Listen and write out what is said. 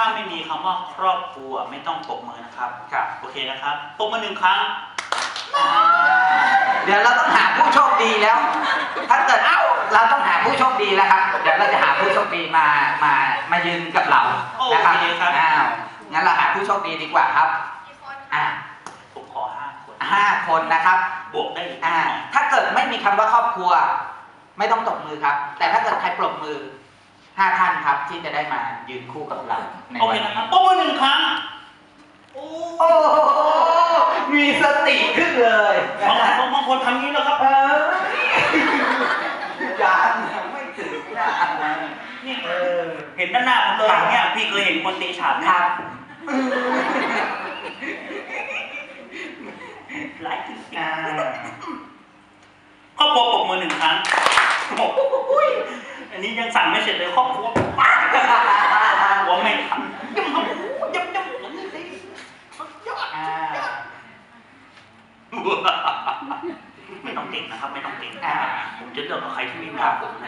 ถ้าไม่มีคำว่าครอบครัวไม่ต้องปรบมือนะครับครับโอเคนะครับปรบมือหนึ่งครั้งอ่าเดี๋ยวเราต้องหาผู้โชคดีแล้ว ถ้าเกิดเอ้าเราต้องหาผู้โชคดีแล้วครับ เดี๋ยวเราจะหาผู้โชคดีมามามายืนกับเรานะครับโอเคครับ อ้าวงั้นเราหาผู้โชคดีดีกว่าครับกี่คนอ่าผมขอห้าคนห้าคนนะครับ บวกได้อีกอ่า ถ้าเกิดไม่มีคำว่าครอบครัว ไม่ต้องตบมือครับ แต่ถ้าเกิดใครปรบมือ ห้าท่านครับที่จะได้มายืนคู่กับเราในโอวัเคนนะนี้ครับปรบมือหนึ่งครั้งโอ้โอ้โหมีสติขึ้นเลยบางคนบางคนทำนี้แล้วครับเออยังไม่ถึงนะนี่เออเห็นด้านหน้าผมเลยเนี่ยพี่เคยเห็นคนตีฉาบไหมครับหลายจริงอ่าๆครอบครัวปรบมือหนึ่งครั้งโอ้ย อันนี้ยังสั่งไม่เสร็จเลยครอบครัวป้าหัวไม่ทำยังทำยังยังอย่างนี้สิสุดยอดอ่าไม่ต้องเก่งนะครับ ไม่ต้องเก่งอ่าผมจะเลือกเอาใครที่มีมากผมนะ